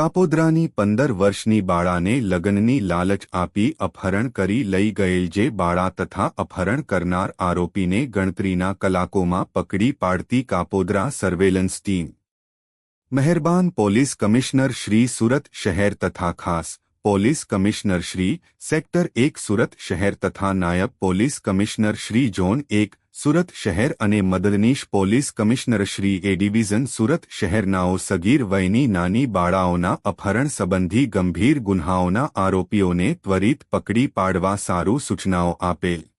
કાપોદ્રાની પંદર વર્ષની બાળાને લગ્નની લાલચ આપી અપહરણ કરી લઈ ગયેલ જે બાળા તથા અપહરણ કરનાર આરોપીને ગણતરીના કલાકોમાં પકડી પાડતી કાપોદ્રા સર્વેલન્સ ટીમ. મહેરબાન પોલીસ કમિશનર શ્રી સુરત શહેર તથા ખાસ પોલીસ કમિશનર શ્રી સેક્ટર એક સુરત શહેર તથા નાયબ પોલીસ કમિશનર શ્રી ઝોન એક સુરત શહેર અને મદદનીશ police commissioner Shri A division Surat શહેરનાઓ સગીર વયની નાની બાળાઓના અપહરણ સંબંધી ગંભીર ગુન્હાઓના આરોપીઓને ત્વરિત પકડી પાડવા સારું સૂચનાઓ આપેલ.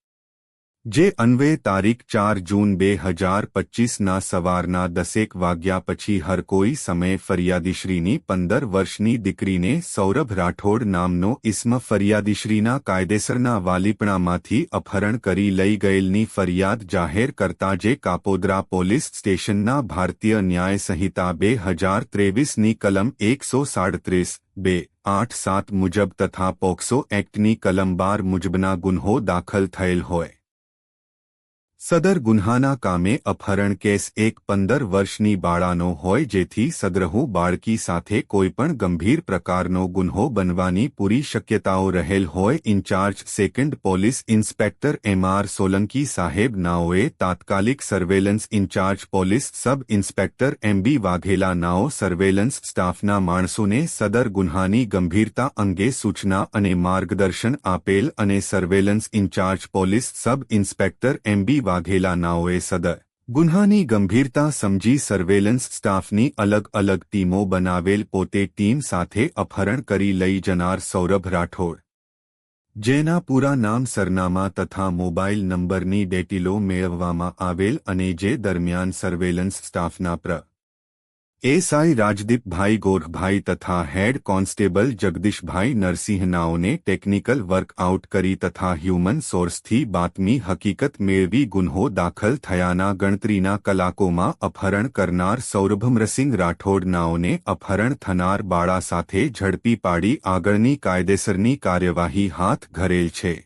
જે અન્વયે તારીખ ચાર જૂન બે હજાર પચ્ચીસના સવારના દસેક વાગ્યા પછી હરકોઈ સમયે ફરિયાદીશ્રીની પંદર વર્ષની દીકરીને સૌરભ રાઠોડ નામનો ઇસ્મ ફરિયાદીશ્રીના કાયદેસરના વાલીપણામાંથી અપહરણ કરી લઈ ગયેલની ફરિયાદ જાહેર કરતા જે કાપોદ્રા પોલીસ સ્ટેશનના ભારતીય ન્યાય સંહિતા બે હજાર ત્રેવીસની કલમ એકસો સાડત્રીસ, બે, આઠ સાત મુજબ તથા પોક્સો એક્ટની કલમ બાર મુજબના ગુન્હો દાખલ થયેલ હોય. સદર ગુન્હાના કામે અપહરણ કેસ એક પંદર વર્ષની બાળાનો હોય જેથી સદ્રહુ બાળકી સાથે કોઈપણ ગંભીર પ્રકારનો ગુન્હો બનવાની પૂરી શક્યતાઓ રહેલ હોય incharge second police inspector MR Solanki સાહેબ નાઓએ તાત્કાલિક surveillance incharge police sub inspector MB Vaghela નાઓ surveillance સ્ટાફના માણસોને સદર ગુન્હાની ગંભીરતા અંગે સૂચના અને માર્ગદર્શન આપેલ અને surveillance incharge police sub inspector MB Vaghela નાઓએ સદર ગુન્હાની ગંભીરતા સમજી સર્વેલન્સ સ્ટાફની અલગ અલગ ટીમો બનાવેલ પોતે ટીમ સાથે અપહરણ કરી લઈ જનાર સૌરભ રાઠોડ. જેના પૂરા નામ સરનામા તથા મોબાઇલ નંબરની ડેટીલો મેળવવામાં આવેલ અને જે દરમિયાન સર્વેલન્સ સ્ટાફના પ્ર એસઆઈ રાજદીપભાઈ ગોરભાઈ તથા હેડ કોન્સ્ટેબલ જગદીશભાઈ નરસિંહનાઓને ટેકનિકલ વર્કઆઉટ કરી તથા હ્યુમન સોર્સથી બાતમી હકીકત મેળવી ગુન્હો દાખલ થયાના ગણતરીના કલાકોમાં અપહરણ કરનાર સૌરભમરસિંહ રાઠોડનાઓને અપહરણ થનાર બાળા સાથે ઝડપી પાડી આગળની કાયદેસરની કાર્યવાહી હાથ ધરેલ છે.